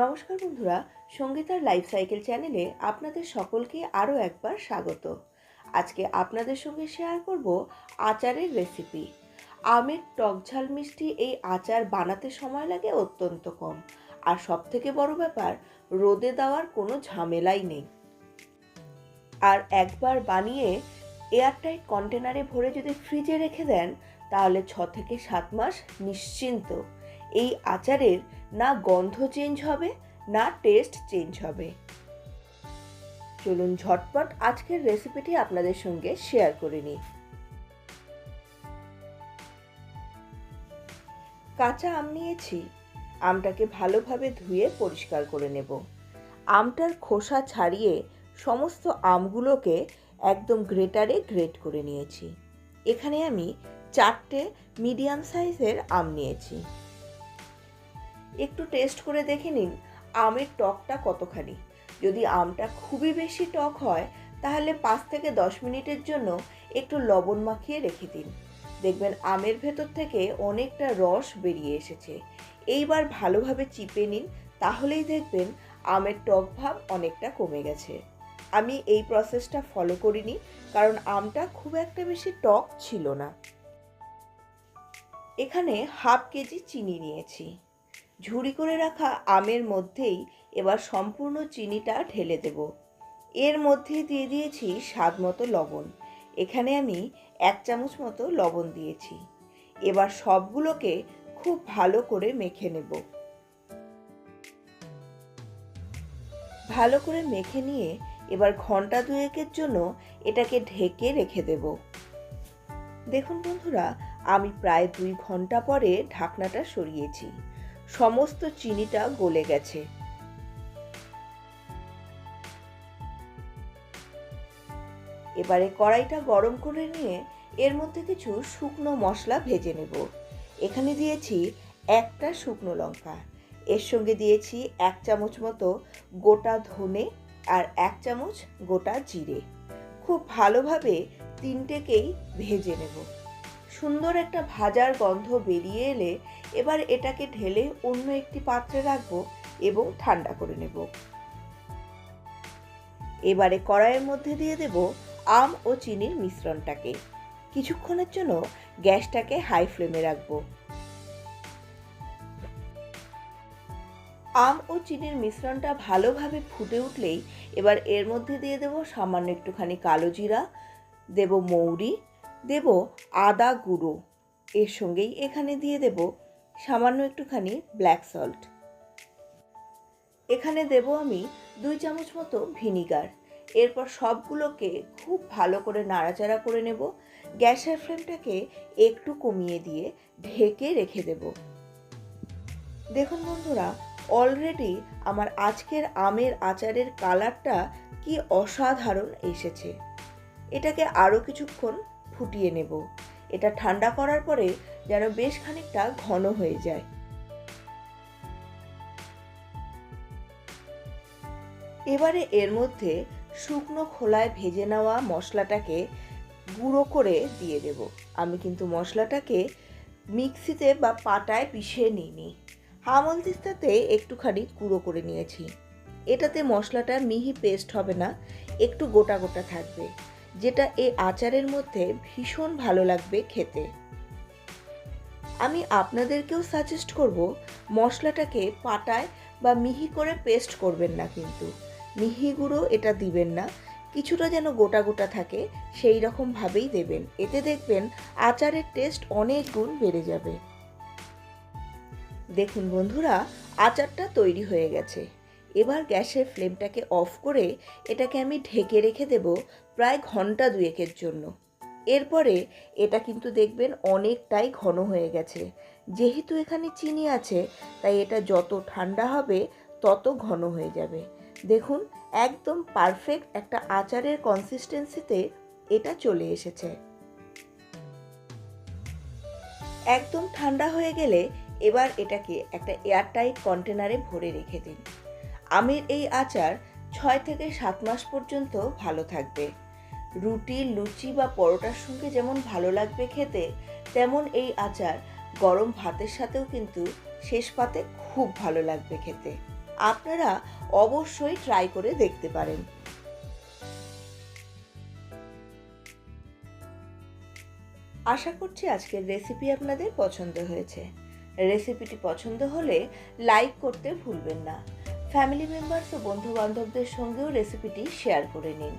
নমস্কার বন্ধুরা, সঙ্গীতার life cycle চ্যানেলে আপনাদের সকলকে আরও একবার স্বাগত। আজকে আপনাদের সঙ্গে শেয়ার করব আচারের রেসিপি আমের টক ঝাল মিষ্টি এই আচার বানাতে সময় লাগে অত্যন্ত কম। আর সব থেকে বড় ব্যাপার, রোদে দেওয়ার কোনো ঝামেলাই নেই। আর একবার বানিয়ে এয়ারটাইট কন্টেনারে ভরে যদি ফ্রিজে রেখে দেন, তাহলে ছ থেকে সাত মাস নিশ্চিন্ত। এই আচারের না গন্ধ চেঞ্জ হবে, না টেস্ট চেঞ্জ হবে। চলুন ঝটপট আজকের রেসিপিটি আপনাদের সঙ্গে শেয়ার করে নিই। কাঁচা আম নিয়েছি, আমটাকে ভালোভাবে ধুয়ে পরিষ্কার করে নেব। আমটার খোসা ছাড়িয়ে সমস্ত আমগুলোকে একদম গ্রেটারে গ্রেট করে নিয়েছি। এখানে আমি চারটে মিডিয়াম সাইজের আম নিয়েছি। একটু টেস্ট করে দেখে নিন, আমের টকটা কতখানি। যদি আমটা খুবই বেশি টক হয়, তাহলে পাঁচ থেকে দশ মিনিটের জন্য একটু লবণ মাখিয়ে রেখে দিন। দেখবেন আমের ভেতর থেকে অনেকটা রস বেরিয়ে এসেছে। এইবার ভালোভাবে চিপে নিন, তাহলেই দেখবেন আমের টক ভাব অনেকটা কমে গেছে। আমি এই প্রসেসটা ফলো করিনি, কারণ আমটা খুব একটা বেশি টক ছিল না। এখানে হাফ কেজি চিনি নিয়েছি। ঝুড়ি করে রাখা আমের মধ্যেই এবার সম্পূর্ণ চিনিটা ঢেলে দেব। এর মধ্যে দিয়ে দিয়েছি স্বাদ মতো লবণ। এখানে আমি এক চামচ মতো লবণ দিয়েছি। এবার সবগুলোকে খুব ভালো করে মেখে নেব। ভালো করে মেখে নিয়ে এবার ঘণ্টা দুয়েকের জন্য এটাকে ঢেকে রেখে দেব। দেখুন বন্ধুরা, আমি প্রায় দুই ঘণ্টা পরে ঢাকনাটা সরিয়েছি। সমস্ত চিনিটা গলে গেছে। এবারে কড়াইটা গরম করে নিয়ে এর মধ্যে কিছু শুকনো মশলা ভেজে নেব। এখানে দিয়েছি একটা শুকনো লঙ্কা। এর সঙ্গে দিয়েছি এক চামচ মতো গোটা ধনে আর এক চামচ গোটা জিরে। খুব ভালোভাবে তিনটেকেই ভেজে নেব। সুন্দর একটা ভাজার গন্ধ বেরিয়ে এলে এবার এটাকে ঢেলে অন্য একটি পাত্রে রাখব এবং ঠান্ডা করে নেব। এবারে কড়াইয়ের মধ্যে দিয়ে দেব আম ও চিনির মিশ্রণটাকে। কিছুক্ষণের জন্য গ্যাসটাকে হাই ফ্লেমে রাখব। আম ও চিনির মিশ্রণটা ভালোভাবে ফুটে উঠলেই এবার এর মধ্যে দিয়ে দেব সামান্য একটুখানি কালো জিরা, দেব মৌরি দেব আদা গুঁড়ো। এর সঙ্গেই এখানে দিয়ে দেব সামান্য একটুখানি ব্ল্যাক সল্ট এখানে দেব আমি দুই চামচ মতো ভিনিগার এরপর সবগুলোকে খুব ভালো করে নাড়াচাড়া করে নেব। গ্যাসের ফ্লেমটাকে একটু কমিয়ে দিয়ে ঢেকে রেখে দেব। দেখুন বন্ধুরা অলরেডি আমার আজকের আমের আচারের কালারটা কি অসাধারণ এসেছে। এটাকে আরও কিছুক্ষণ ফুটিয়ে নেব। এটা ঠান্ডা করার পরে যেন বেশ খানিকটা ঘন হয়ে যায়। এবারে এর মধ্যে শুকনো খোলায় ভেজে নেওয়া মশলাটাকে গুঁড়ো করে দিয়ে দেব। আমি কিন্তু মশলাটাকে মিক্সিতে বা পাটায় পিষে নিইনি। হামল তিস্তাতে একটুখানি গুঁড়ো করে নিয়েছি। এটাতে মশলাটা মিহি পেস্ট হবে না, একটু গোটা গোটা থাকবে। যেটা এই আচারের মধ্যে ভীষণ ভালো লাগবে খেতে। আমি আপনাদেরকেও সাজেস্ট করব, মশলাটাকে পাটায় বা মিহি করে পেস্ট করবেন না কিন্তু। মিহি গুঁড়ো এটা দিবেন না, কিছুটা যেন গোটা গোটা থাকে, সেই রকমভাবেই দেবেন। এতে দেখবেন আচারের টেস্ট অনেক গুণ বেড়ে যাবে। দেখুন বন্ধুরা, আচারটা তৈরি হয়ে গেছে। এবার গ্যাসের ফ্লেমটাকে অফ করে এটাকে আমি ঢেকে রেখে দেব প্রায় ঘণ্টা দুয়েকের জন্য। এরপরে এটা কিন্তু দেখবেন অনেকটাই ঘন হয়ে গেছে। যেহেতু এখানে চিনি আছে, তাই এটা যত ঠান্ডা হবে, তত ঘন হয়ে যাবে। দেখুন, একদম পারফেক্ট একটা আচারের কনসিস্টেন্সিতে এটা চলে এসেছে। একদম ঠান্ডা হয়ে গেলে এবার এটাকে একটা এয়ারটাইট কন্টেনারে ভরে রেখে দিন। আমের এই আচার ছয় থেকে সাত মাস পর্যন্ত ভালো থাকবে। রুটি, লুচি বা পরোটার সঙ্গে যেমন ভালো লাগবে খেতে, তেমন এই আচার গরম ভাতের সাথেও কিন্তু শেষ পাতে খুব ভালো লাগবে খেতে। আপনারা অবশ্যই ট্রাই করে দেখতে পারেন। আশা করছি আজকের রেসিপি আপনাদের পছন্দ হয়েছে। রেসিপিটি পছন্দ হলে লাইক করতে ভুলবেন না। ফ্যামিলি মেম্বার্স ও বন্ধু বান্ধবদের সঙ্গেও রেসিপিটি শেয়ার করে নিন।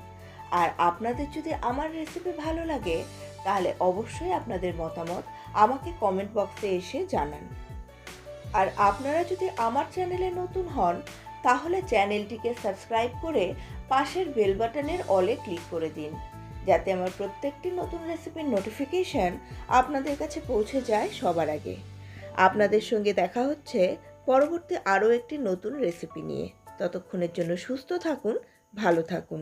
আর আপনাদের যদি আমার রেসিপি ভালো লাগে, তাহলে অবশ্যই আপনাদের মতামত আমাকে কমেন্ট বক্সে এসে জানান। আর আপনারা যদি আমার চ্যানেলে নতুন হন, তাহলে চ্যানেলটিকে সাবস্ক্রাইব করে পাশের বেল বাটনের অলে ক্লিক করে দিন, যাতে আমার প্রত্যেকটি নতুন রেসিপির নোটিফিকেশন আপনাদের কাছে পৌঁছে যায় সবার আগে। আপনাদের সঙ্গে দেখা হচ্ছে পরবর্তী আরও একটি নতুন রেসিপি নিয়ে। ততক্ষণের জন্য সুস্থ থাকুন ভালো থাকুন।